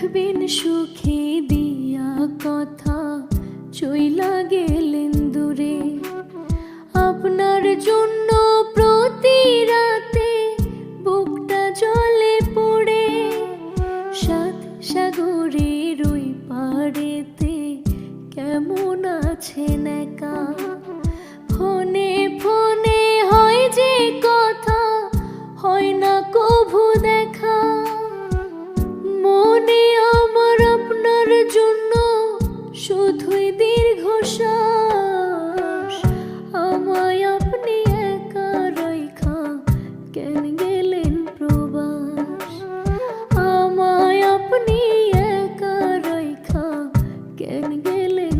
রাখবেন সুখে দিয়া কথা, চইলা গেলেন দূরে। আপনার জন্য প্রতি রাতে বুকটা জলে পড়ে, সাত সাগরের ওই পাড়েতে কেমন আছেন একা? শুধুই দীর্ঘশ্বাস আমায় আপনি একা রইখা কেন গেলেন প্রবাস? আমায় আপনি একা রইখা কেন গেলেন